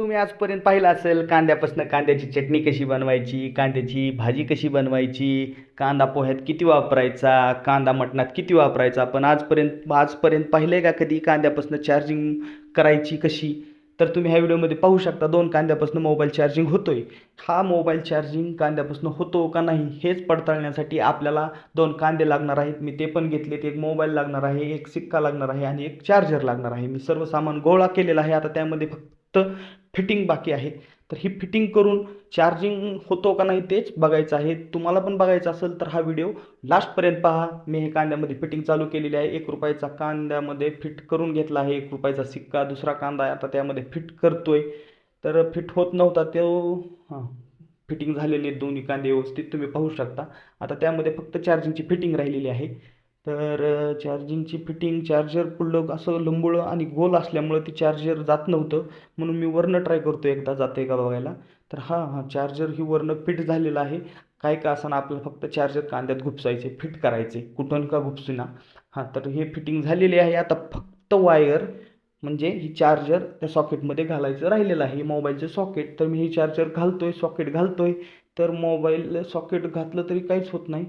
तुम्ही आजपर्यंत पाहिलं असेल कांद्यापासून कांद्याची चटणी कशी बनवायची कांद्याची भाजी कशी बनवायची कांदा पोह्यात किती वापरायचा कांदा मटणात किती वापरायचा पण आजपर्यंत आजपर्यंत पाहिलं आहे का कधी कांद्यापासून चार्जिंग करायची कशी? तर तुम्ही ह्या व्हिडिओमध्ये पाहू शकता दोन कांद्यापासून मोबाईल चार्जिंग होतो आहे हा मोबाईल चार्जिंग कांद्यापासून होतो का नाही हेच पडताळण्यासाठी आपल्याला दोन कांदे लागणार आहेत. मी ते पण घेतलेत एक मोबाईल लागणार आहे एक सिक्का लागणार आहे आणि एक चार्जर लागणार आहे. मी सर्व सामान गोळा केलेलं आहे. आता त्यामध्ये फक्त फक्त फिटिंग बाकी आहे. तर ही फिटिंग करून चार्जिंग होतो का नाही तेच बघायचं आहे. तुम्हाला पण बघायचं असेल तर हा व्हिडिओ लास्टपर्यंत पहा. मी हे कांद्यामध्ये फिटिंग चालू केलेली आहे. एक रुपयाचा कांद्यामध्ये फिट करून घेतला आहे. एक रुपयाचा सिक्का दुसरा कांदा आहे. आता त्यामध्ये फिट करतो आहे तर फिट होत नव्हता तो. हां फिटिंग झालेली दोन्ही कांदे व्यवस्थित तुम्ही पाहू शकता. आता त्यामध्ये फक्त चार्जिंगची फिटिंग राहिलेली आहे. तर चार्जिंगची फिटिंग चार्जर पुढलं असं लंबुळं आणि गोल असल्यामुळं ते चार्जर जात नव्हतं. म्हणून मी वरनं ट्राय करतो एकदा जाते का बघायला. तर हां हां चार्जर ही वरनं फिट झालेलं आहे. काय का असं आपल्याला फक्त चार्जर कांद्यात घुपसायचे फिट करायचे. कुठून का घुपसीना. हां तर हे फिटिंग झालेली आहे. आता फक्त वायर म्हणजे ही चार्जर त्या सॉकेटमध्ये घालायचं राहिलेलं आहे. मोबाईलचं सॉकेट तर मी हे चार्जर घालतो आहे सॉकेट घालतो आहे तर मोबाईल सॉकेट घातलं तरी काहीच होत नाही.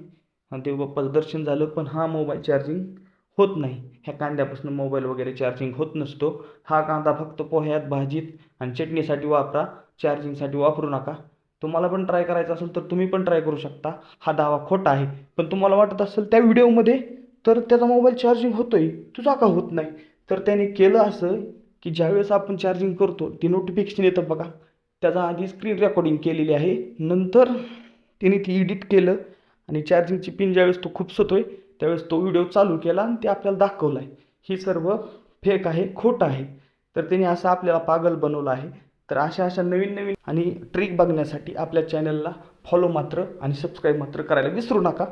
आणि ते बाप्पाचं दर्शन झालं पण हा मोबाईल चार्जिंग होत नाही. ह्या कांद्यापासून मोबाईल वगैरे चार्जिंग होत नसतो. हा कांदा फक्त पोह्यात भाजीत आणि चटणीसाठी वापरा. चार्जिंगसाठी वापरू नका. तुम्हाला पण ट्राय करायचं असेल तर तुम्ही पण ट्राय करू शकता. हा दावा खोटा आहे. पण तुम्हाला वाटत असेल त्या व्हिडिओमध्ये तर त्याचा मोबाईल चार्जिंग होतोय. तुझा का होत नाही? तर त्याने केलं असं की ज्यावेळेस आपण चार्जिंग करतो ती नोटिफिकेशन येतं बघा. त्याचा आधी स्क्रीन रेकॉर्डिंग केलेली आहे. नंतर त्याने ती एडिट केलं. आणि चार्जिंगची पिन ज्यावेळेस तो खुपसतोय त्यावेळेस तो व्हिडिओ चालू केला आणि ते आपल्याला दाखवलं आहे ही सर्व फेक आहे खोटं आहे. तर त्याने असं आपल्याला पागल बनवलं आहे. तर अशा अशा नवीन नवीन आणि ट्रिक बघण्यासाठी आपल्या चॅनलला फॉलो मात्र आणि सबस्क्राईब मात्र करायला विसरू नका.